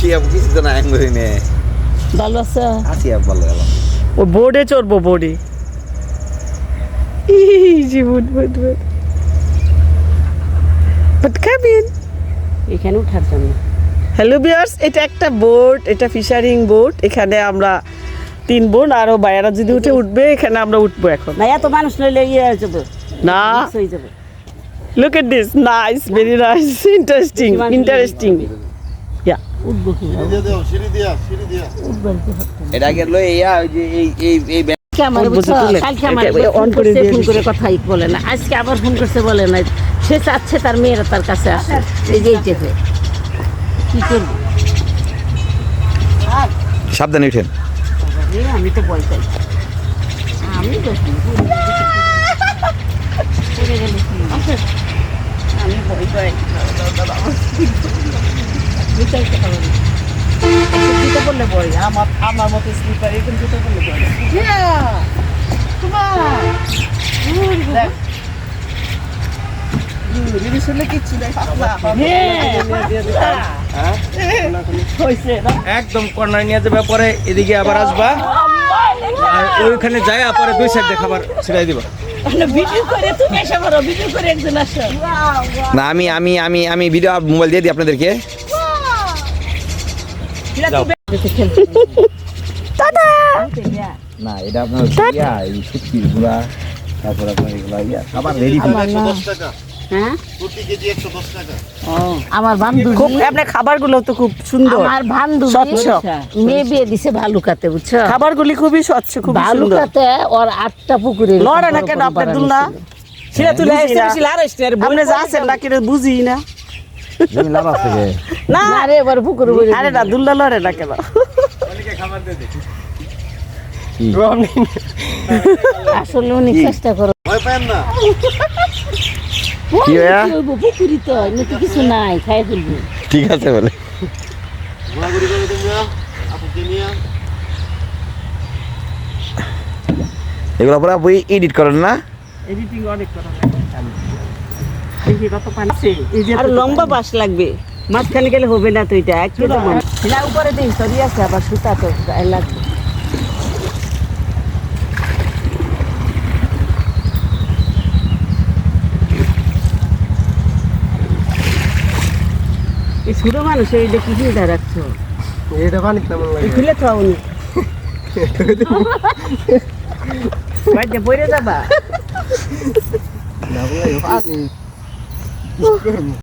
কি আপু কিছু তো না করি নে। ভালো আছে? আছি আপ ভালো গেল ও বোর্ডে চড়বো বোর্ডে। Easy boat boat boat but come in এখানে উঠার জন্য। হ্যালো বিয়ার্স এটা একটা বোট এটা ফিশারিং বোট এখানে আমরা তিন বোন আরও বাইরা যদি উঠে উঠবে এখানে আমরা উঠবো এখন। না এত মানুষ নইলে ইয়ে হয়ে যাবে। না। Look at this nice very nice interesting interesting yeah উঠবো কি। এটা আগে লই ইয়া ওই যে এই এই এই আজকে আবার ফোন করছে বলে না সে চাচ্ছে তার মেয়েরা তার কাছে আসে এই যে এইটাতে কি করব? সাবধানে উঠেন। আমি তো ভয় পাই। আমি তো? আমি ভয় পাই। পারব না। জুতো পরলে আমার আমার মতো স্লিপার এরকম জুতো পরলে ভয় লাগে। হ্যাঁ, একদম কর্নার নিয়ে যাবে পরে এদিকে আবার আসবা। আর ওইখানে যায় পরে দুই সাইড খাবার ছেড়ে দিবা। ভিডিও করে তুমি এসে পারো ভিডিও করে একজন আসো। না আমি আমি আমি আমি ভিডিও মোবাইল দিয়ে দিই আপনাদেরকে। না এটা আপনার ইয়া এই শুটকি গুলা তারপর আপনার এগুলা ইয়া খাবার রেডি টাকা হ্যাঁ? প্রতি কেজি একশো দশ টাকা। আমার বান্ধবী খুব আপনার খাবারগুলো তো খুব সুন্দর। আমার বান্ধবী স্বচ্ছ। মেয়ে বিয়ে দিছে ভালুকাতে বুঝছ? খাবারগুলি খুবই স্বচ্ছ খুব সুন্দর। ভালুকাতে ওর আটটা পুকুরে লড়ে না কেন? আপনার দুল্লা সেটা তুলে বুঝি না। এসে আর এসে আর আপনি যা আছেন না বুঝি না। জমি লাভ আছে না। এবার পুকুরে আরে না দুল্লা লড়ে না কেন? আসলে উনি চেষ্টা করো। ভয় পায়েন না। কি ভাইয়া? পুকুরি তো এমনিতে কিছু নাই খাই ফেলব। ঠিক আছে বলে। ঘোরাঘুরি করে তোমরা আপুকে নিয়ে এগুলো পরে আপনি এডিট করেন না? এডিটিং অনেক করা আর লম্বা বাস লাগবে। মাঝখানে গেলে হবে না তো এটা মনে না। উপরে দিন সরি আছে আবার সুতা তো লাগবে। এই ছোট মানুষ এইটা কি চিন্তা রাখছো? এটা পানি তেমন লাগে খুলে খাও উনি। বাড়িতে পড়ে যাবা? না বলে পানি Çıkar mı?